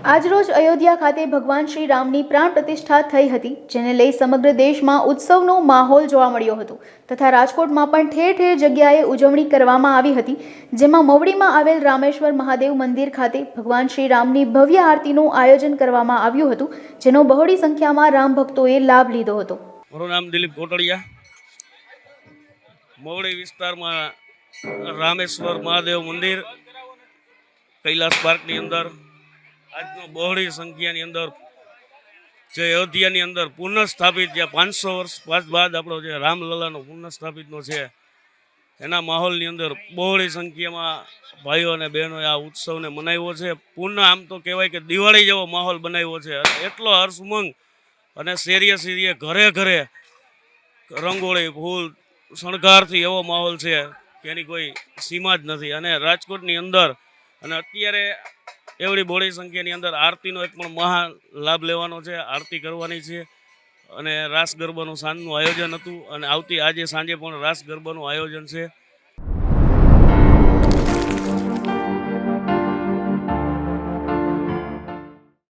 આજરોજ અયોધ્યા ખાતે ભગવાન શ્રી રામની પ્રાણ પ્રતિષ્ઠા થઈ હતી, જેને લઈ સમગ્ર દેશમાં ઉત્સવનો માહોલ જોવા મળ્યો હતો. તથા રાજકોટમાં પણ ઠેર ઠેર જગ્યાએ ઉજવણી કરવામાં આવી હતી, જેમાં મવડીમાં આવેલ રામેશ્વર મહાદેવ મંદિર ખાતે ભગવાન શ્રી રામની ભવ્ય આરતીનું આયોજન કરવામાં આવ્યું હતું, જેનો બહોળી સંખ્યામાં રામ ભક્તોએ લાભ લીધો હતો. દિલીપ મોવડી વિસ્તારમાં રામેશ્વર મહાદેવ મંદિર, કૈલાસ પાર્કની અંદર આજનો બહોળી સંખ્યાની અંદર જે અયોધ્યાની અંદર પુનઃસ્થાપિત જે પાંચસો વર્ષ પાંચ બાદ આપણો જે રામલલાનો પુનઃસ્થાપિતનો છે, એના માહોલની અંદર બહોળી સંખ્યામાં ભાઈઓ અને બહેનોએ આ ઉત્સવને મનાવ્યો છે. પૂર્ણ આમ તો કહેવાય કે દિવાળી જેવો માહોલ બનાવ્યો છે. એટલો હર્ષ ઉમંગ અને શેરીએ શેરીએ ઘરે ઘરે રંગોળી, ફૂલ, શણગારથી એવો માહોલ છે કે એની કોઈ સીમા જ નથી. અને રાજકોટની અંદર અને અત્યારે એવડી બોડી સંખ્યાની અંદર આરતીનો એક પણ મહા લાભ લેવાનો છે, આરતી કરવાની છે. અને રાસ ગરબાનું સાંજનું આયોજન હતું અને આવતી આજે સાંજે પણ રાસ ગરબાનું આયોજન છે.